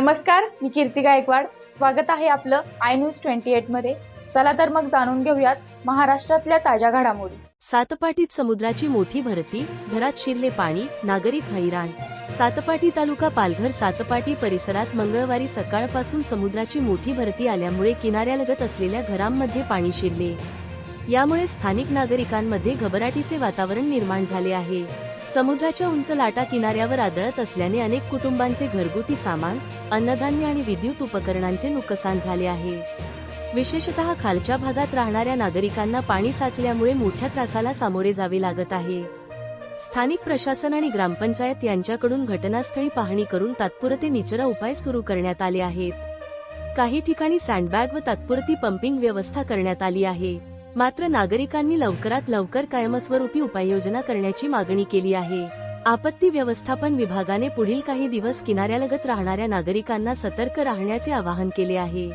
नमस्कार मी कीर्ती गायकवाड. स्वागत आहे आपलं आय न्यूज ट्वेंटी एटमध्ये. चला तर मग जाणून घेऊयात महाराष्ट्रातल्या ताज्या घडामोडी. सातपाटीत समुद्राची मोठी भरती घरात शिरले पाणी नागरिक हैराण. सातपाटी तालुका पालघर सातपाटी परिसरात मंगळवारी सकाळपासून समुद्राची मोठी भरती आल्यामुळे किनाऱ्यालगत असलेल्या घरांमध्ये पाणी शिरले. यामुळे स्थानिक नागरिकांमध्ये घबराटीचे वातावरण निर्माण झाले आहे. समुद्राच्या उंच लाटा किनाऱ्यावर आदळत असल्याने अनेक कुटुंबांचे घरगुती सामान अन्नधान्य आणि विद्युत उपकरणांचे नुकसान झाले आहे. विशेषतः खालच्या भागात राहणाऱ्या नागरिकांना पाणी साचल्यामुळे मोठ्या त्रासाला सामोरे जावे लागत आहे. स्थानिक प्रशासन आणि ग्रामपंचायत यांच्याकडून घटनास्थळी पाहणी करून तात्पुरते निचरा उपाय सुरू करण्यात आले आहेत. काही ठिकाणी सँडबॅग व तात्पुरती पंपिंग व्यवस्था करण्यात आली आहे. मात्र नागरिकांनी लवकरात लवकर कायमस्वरूपी उपाययोजना करण्याची मागणी केली आहे. आपत्ती व्यवस्थापन विभागाने पुढील काही दिवस किनाऱ्यालगत राहणाऱ्या नागरिकांना सतर्क राहण्याचे आवाहन केले आहे.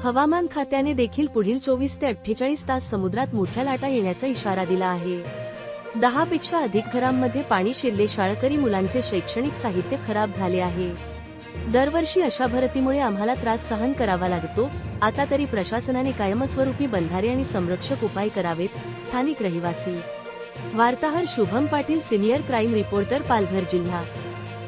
हवामान खात्याने देखील पुढील चोवीस ते अठ्ठेचाळीस तास समुद्रात मोठ्या लाटा येण्याचा इशारा दिला आहे. दहा पेक्षा अधिक घरांमध्ये पाणी शिरले शाळकरी मुलांचे शैक्षणिक साहित्य खराब झाले आहे. दरवर्षी अशा भरतीमुळे आम्हाला त्रास सहन करावा लागतो. आता तरी प्रशासनाने कायमस्वरूपी बंधारे आणि संरक्षक उपाय करावेत स्थानिक रहिवासी. वार्ताहर Shubham Patil senior crime reporter Palghar जिल्हा.